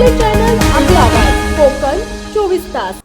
आपले चॅनल आपला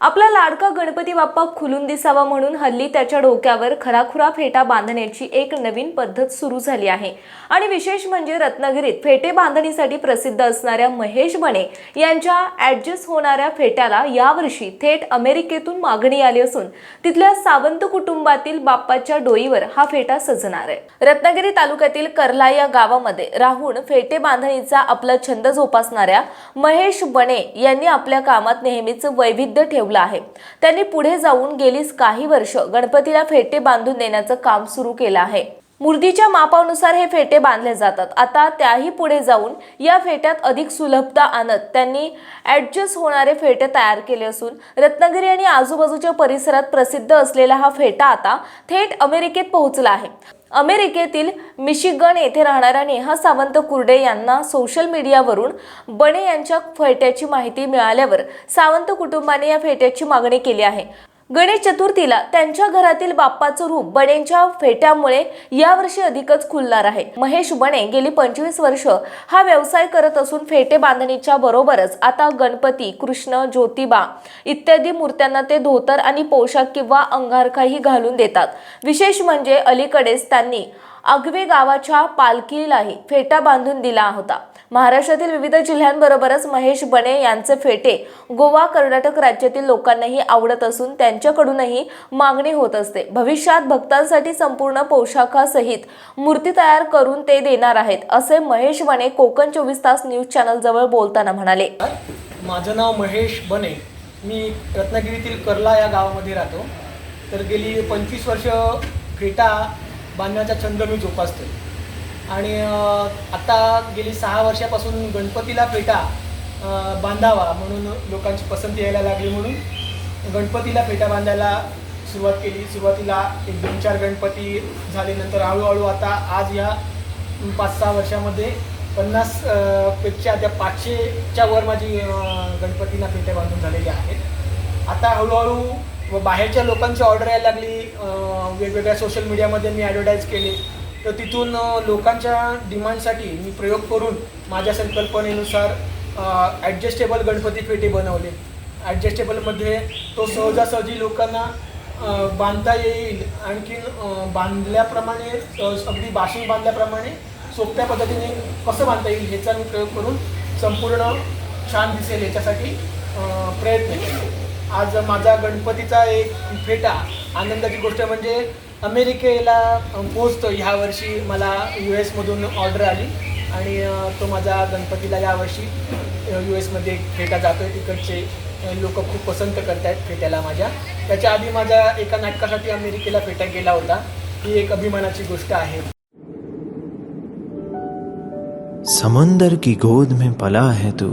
आपला लाडका गणपती बाप्पा खुलून दिसावा म्हणून हल्ली त्याच्या डोक्यावर खराखुरा फेटा बांधण्याची एक नवीन पद्धत सुरू झाली आहे. आणि विशेष म्हणजे रत्नागिरीत फेटे बांधणीसाठी प्रसिद्ध असणाऱ्या महेश बने यांच्या ऍडजस्ट होणाऱ्या फेट्याला यावर्षी थेट अमेरिकेतून मागणी आली असून तिथल्या सावंत कुटुंबातील बाप्पाच्या डोईवर हा फेटा सजणार आहे. रत्नागिरी तालुक्यातील कर्ला या गावामध्ये राहून फेटे बांधणीचा आपला छंद जोपासणाऱ्या महेश बने यांनी आपल्या कामात नेहमीच वैविध्य ठेवलं आहे. त्यांनी पुढे जाऊन गेलीच काही वर्ष गणपतीला फेटे बांधून देण्याचं काम सुरू केलं आहे. मूर्तीच्या मापानुसार हे फेटे बांधले जातात. आता त्याही पुढे जाऊन या फेट्यात अधिक सुलभता आणत त्यांनी ऍडजस्ट होणारे फेटे तयार केले असून रत्नागिरी आणि आजूबाजूच्या परिसरात प्रसिद्ध असलेला हा फेटा आता थेट अमेरिकेत पोहोचला आहे. अमेरिकेतील मिशिगन येथे राहणाऱ्या नेहा सावंत कुर्डे यांना सोशल मीडियावरून बने यांच्या फेट्याची माहिती मिळाल्यावर सावंत कुटुंबाने या फेट्याची मागणी केली आहे. गणेश चतुर्थीला त्यांच्या घरातील बाप्पाचं रूप बनेंच्या फेट्यामुळे यावर्षी अधिकच खुलणार आहे. महेश बने गेली पंचवीस वर्ष हा व्यवसाय करत असून फेटे बांधणीच्या बरोबरच आता गणपती कृष्ण ज्योतिबा इत्यादी मूर्त्यांना ते धोतर आणि पोशाख किंवा अंगारखाही घालून देतात. विशेष म्हणजे अलीकडेच त्यांनी आगवे गावाच्या पालखीलाही फेटा बांधून दिला होता. महाराष्ट्रातील विविध जिल्ह्यांबरोबरच महेश बने यांचे फेटे गोवा कर्नाटक राज्यातील लोकांनाही आवडत असून त्यांच्याकडूनही मागणी होत असते. भविष्यात भक्तांसाठी संपूर्ण पोशाखासहित मूर्ती तयार करून ते देणार आहेत असे महेश बने कोकण चोवीस तास न्यूज चॅनल जवळ बोलताना म्हणाले. माझं नाव महेश बने. मी रत्नागिरीतील कर्ला या गावामध्ये राहतो. तर गेली पंचवीस वर्ष फेटा बांधण्याचा छंद मी जोपासतो. आणि आता गेली सहा वर्षापासून गणपतीला फेटा बांधावा म्हणून लोकांची पसंती यायला लागली म्हणून गणपतीला फेटा बांधायला सुरुवात केली. सुरुवातीला एक दोन चार गणपती झाले नंतर हळूहळू आता आज या पाच सहा वर्षामध्ये पन्नासपेक्षा त्या पाचशेच्या वर माझी गणपतींना गणपतीला पेट्या बांधून झालेल्या आहेत. आता हळूहळू व बाहेरच्या लोकांची ऑर्डर यायला लागली वेगवेगळ्या सोशल मीडियामध्ये मी ॲडव्हर्टाईज केले. तर तिथून लोकांच्या डिमांडसाठी मी प्रयोग करून माझ्या संकल्पनेनुसार ॲडजस्टेबल गणपती पेटी बनवले. ॲडजस्टेबलमध्ये तो सहजासहजी लोकांना बांधता येईल. आणखीन बांधल्याप्रमाणे अगदी बाशिंग बांधल्याप्रमाणे सोप्या पद्धतीने कसं बांधता येईल ह्याचा मी प्रयोग करून संपूर्ण छान दिसेल याच्यासाठी प्रयत्न केले. आज माझा गणपतीचा एक फेटा. आनंदाची गोष्ट म्हणजे अमेरिकेला पोचतो ह्या वर्षी मला यू एसमधून ऑर्डर आली. आणि तो माझा गणपतीला यावर्षी यू एसमध्ये फेटा जातो आहे तिकडचे लोक खूप पसंत करत आहेत फेट्याला माझ्या. त्याच्या आधी माझ्या एका नाटकासाठी अमेरिकेला फेटा गेला होता. ही एक अभिमानाची गोष्ट आहे. समंदर की गोद में पला है तू.